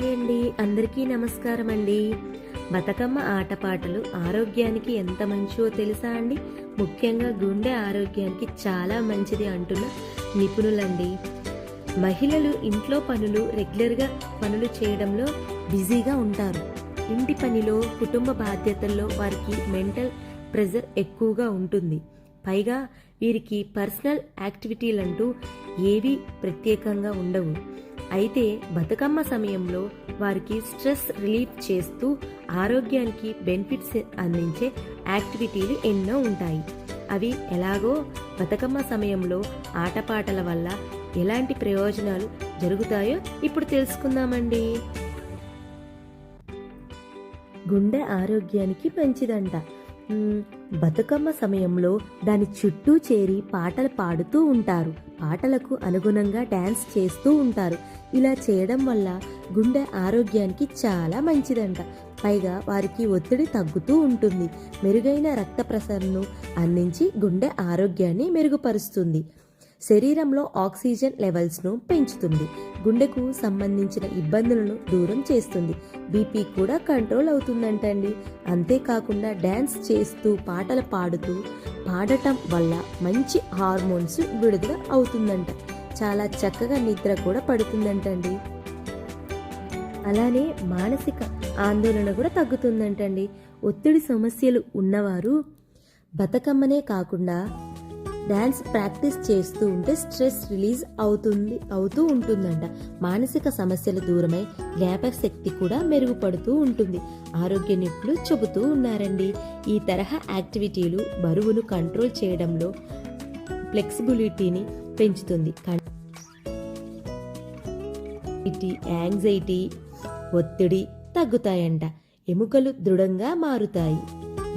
Hi అండి. అందరికీ నమస్కారం అండి. బతుకమ్మ ఆటపాటలు ఆరోగ్యానికి ఎంత మంచివో తెలుసా అండి? ముఖ్యంగా గుండె ఆరోగ్యానికి చాలా మంచిది అంటున్న నిపుణులండి. మహిళలు ఇంట్లో పనులు రెగ్యులర్గా పనులు చేయడంలో బిజీగా ఉంటారు. ఇంటి పనిలో కుటుంబ బాధ్యతల్లో వారికి మెంటల్ ప్రెజర్ ఎక్కువగా ఉంటుంది. పైగా వీరికి పర్సనల్ యాక్టివిటీలంటూ ఏవీ ప్రత్యేకంగా ఉండవు. అయితే బతుకమ్మ సమయంలో వారికి స్ట్రెస్ రిలీఫ్ చేస్తూ ఆరోగ్యానికి బెనిఫిట్స్ అందించే యాక్టివిటీలు ఎన్నో ఉంటాయి. అవి ఎలాగో బతుకమ్మ సమయంలో ఆటపాటల వల్ల ఎలాంటి ప్రయోజనాలు జరుగుతాయో ఇప్పుడు తెలుసుకుందామండి. గుండె ఆరోగ్యానికి మంచిదంట. బతుకమ్మ సమయంలో దాని చుట్టూ చేరి పాటలు పాడుతూ ఉంటారు. పాటలకు అనుగుణంగా డ్యాన్స్ చేస్తూ ఉంటారు. ఇలా చేయడం వల్ల గుండె ఆరోగ్యానికి చాలా మంచిదంట. పైగా వారికి ఒత్తిడి తగ్గుతూ ఉంటుంది. మెరుగైన రక్త ప్రసరణను అందించి గుండె ఆరోగ్యాన్ని మెరుగుపరుస్తుంది. శరీరంలో ఆక్సిజన్ లెవెల్స్ను పెంచుతుంది. గుండెకు సంబంధించిన ఇబ్బందులను దూరం చేస్తుంది. బీపీ కూడా కంట్రోల్ అవుతుందంటండి. అంతేకాకుండా డ్యాన్స్ చేస్తూ పాటలు పాడుతూ పాడటం వల్ల మంచి హార్మోన్స్ విడుదల అవుతుందంట. చాలా చక్కగా నిద్ర కూడా పడుతుందంటండి. అలానే మానసిక ఆందోళన కూడా తగ్గుతుందంటండి. ఒత్తిడి సమస్యలు ఉన్నవారు బతుకమ్మనే కాకుండా డ్యాన్స్ ప్రాక్టీస్ చేస్తూ ఉంటే స్ట్రెస్ రిలీజ్ అవుతుంది అవుతూ ఉంటుందంట. మానసిక సమస్యలు దూరమై జ్ఞాపక శక్తి కూడా మెరుగుపడుతూ ఉంటుంది. ఆరోగ్య నిపుణులు చెబుతూ ఉన్నారండి. ఈ తరహా యాక్టివిటీలు బరువును కంట్రోల్ చేయడంలో ఫ్లెక్సిబిలిటీని పెంచుతుంది. యాంగ్జైటీ ఒత్తిడి తగ్గుతాయంట. ఎముకలు దృఢంగా మారుతాయి.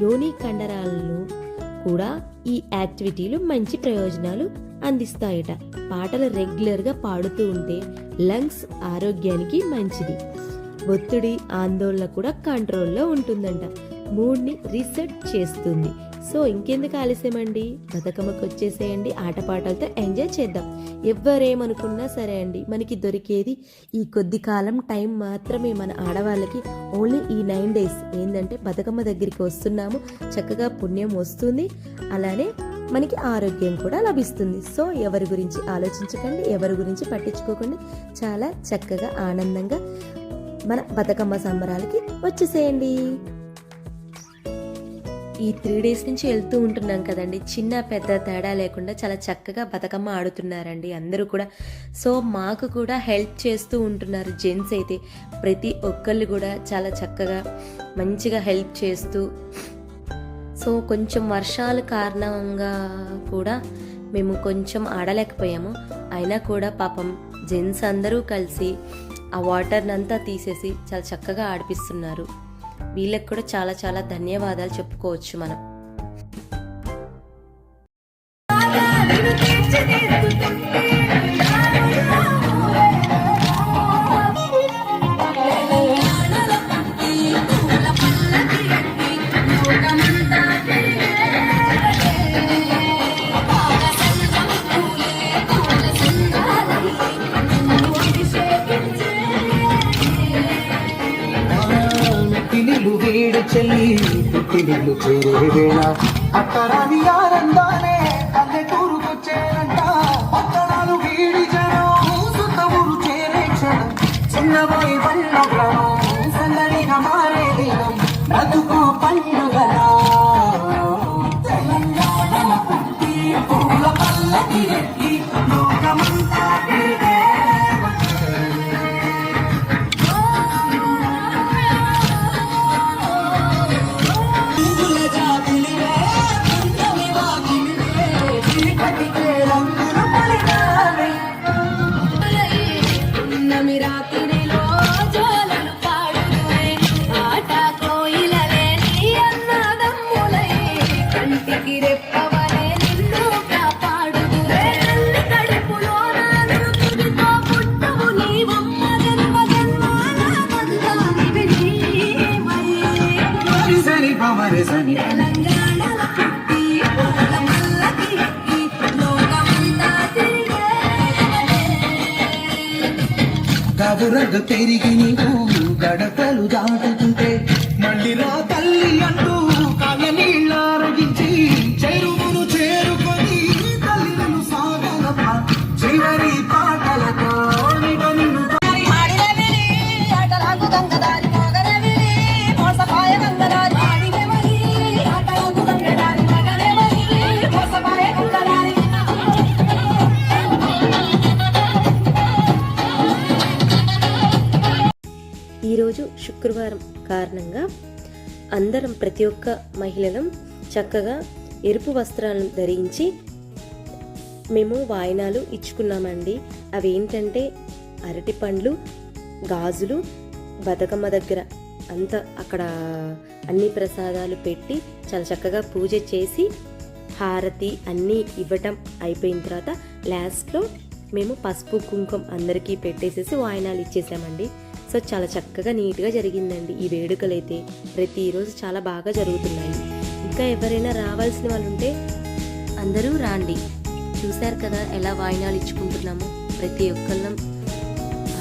యోని కండరాలను కూడా ఈ యాక్టివిటీలు మంచి ప్రయోజనాలు అందిస్తాయట. పాటలు రెగ్యులర్గా పాడుతూ ఉంటే లంగ్స్ ఆరోగ్యానికి మంచిది. ఒత్తిడి ఆందోళన కూడా కంట్రోల్లో ఉంటుందంట. మూడ్ని రీసెట్ చేస్తుంది. సో ఇంకెందుకు ఆలస్యమండి బతుకమ్మకు వచ్చేసేయండి ఆటపాటలతో ఎంజాయ్ చేద్దాం. ఎవ్వరేమనుకున్నా సరే అండి మనకి దొరికేది ఈ కొద్ది కాలం టైం మాత్రమే మన ఆడవాళ్ళకి. ఓన్లీ ఈ నైన్ డేస్. ఏంటంటే బతుకమ్మ దగ్గరికి వస్తున్నాము చక్కగా పుణ్యం వస్తుంది అలానే మనకి ఆరోగ్యం కూడా లభిస్తుంది. సో ఎవరి గురించి ఆలోచించకండి ఎవరి గురించి పట్టించుకోకండి. చాలా చక్కగా ఆనందంగా మన బతుకమ్మ సంబరాలకి వచ్చేసేయండి. ఈ త్రీ డేస్ నుంచి వెళ్తూ ఉంటున్నాం కదండి. చిన్న పెద్ద తేడా లేకుండా చాలా చక్కగా బతుకమ్మ ఆడుతున్నారండి. అందరూ కూడా. సో మాకు కూడా హెల్ప్ చేస్తూ ఉంటున్నారు జెంట్స్ అయితే. ప్రతి ఒక్కళ్ళు కూడా చాలా చక్కగా మంచిగా హెల్ప్ చేస్తూ. సో కొంచెం వర్షాల కారణంగా కూడా మేము కొంచెం ఆడలేకపోయాము. అయినా కూడా పాపం జెంట్స్ అందరూ కలిసి ఆ వాటర్నంతా తీసేసి చాలా చక్కగా ఆడిపిస్తున్నారు. వీళ్ళకి కూడా చాలా చాలా ధన్యవాదాలు చెప్పుకోవచ్చు మనం. మెట్టినిల్లు వీడు చెల్లి పుట్టినిల్లు చేరే వేళ అక్కడాది ఆనందానే పల్లెటూరుకొచ్చేనంట పట్టణాలు వీడి జనం సొంత ఊరు చేరే క్షణం. చిన్నబోయి వల్ల గ్రామం సందడిగా మారే దినం. బ్రతుకు పండుగలా రగ్గు కబురడు పెరిగి నీవు గడపలు దాటుతుంటే మళ్ళీ రా తల్లి అంటూ కళ్ళ నీళ్ళార ఈరోజు శుక్రవారం కారణంగా అందరం ప్రతి ఒక్క మహిళలం చక్కగా ఎరుపు వస్త్రాలను ధరించి మేము వాయినాలు ఇచ్చుకున్నామండి. అవి ఏంటంటే అరటి పండ్లు గాజులు బతుకమ్మ దగ్గర అంత అక్కడ అన్ని ప్రసాదాలు పెట్టి చాలా చక్కగా పూజ చేసి హారతి అన్నీ ఇవ్వటం అయిపోయిన తర్వాత లాస్ట్లో మేము పసుపు కుంకుమ అందరికీ పెట్టేసేసి వాయినాలు ఇచ్చేసామండి. సో చాలా చక్కగా నీట్గా జరిగిందండి. ఈ వేడుకలు అయితే ప్రతిరోజు చాలా బాగా జరుగుతున్నాయి. ఇంకా ఎవరైనా రావాల్సిన వాళ్ళు ఉంటే అందరూ రాండి. చూశారు కదా ఎలా వాయినాలు ఇచ్చుకుంటున్నాము? ప్రతి ఒక్కళ్ళం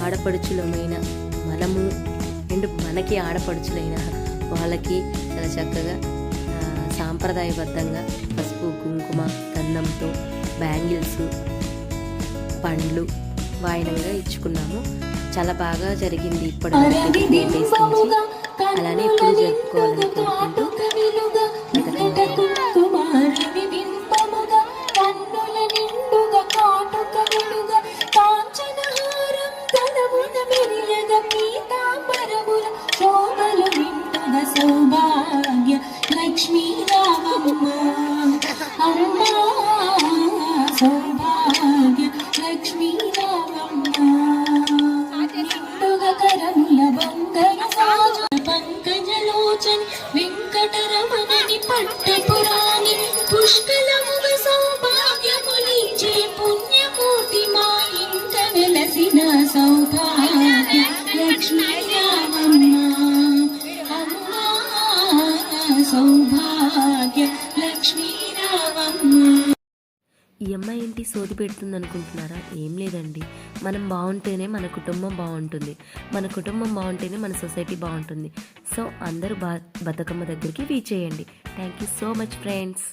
ఆడపడుచులమైన మనము అండ్ మనకి ఆడపడుచులైన వాళ్ళకి చాలా చక్కగా సాంప్రదాయబద్ధంగా పసుపు కుంకుమ గంధంతో బ్యాంగిల్స్ పండ్లు వాయినంగా ఇచ్చుకున్నాము. చాలా బాగా జరిగింది ఇప్పటి అలానే ఎప్పుడు జరుపుకోవాలని కోరుకుంటూ కుమారి బింబముగా కన్నుల నిండుగా ఈ అమ్మాయి ఏంటి? సోది పెడుతుంది అనుకుంటున్నారా ఏం లేదండి. మనం బాగుంటేనే మన కుటుంబం బాగుంటుంది. మన కుటుంబం బాగుంటేనే మన సొసైటీ బాగుంటుంది. సో అందరూ బా బతుకమ్మ దగ్గరికి రీచ్ చేయండి thank you so much friends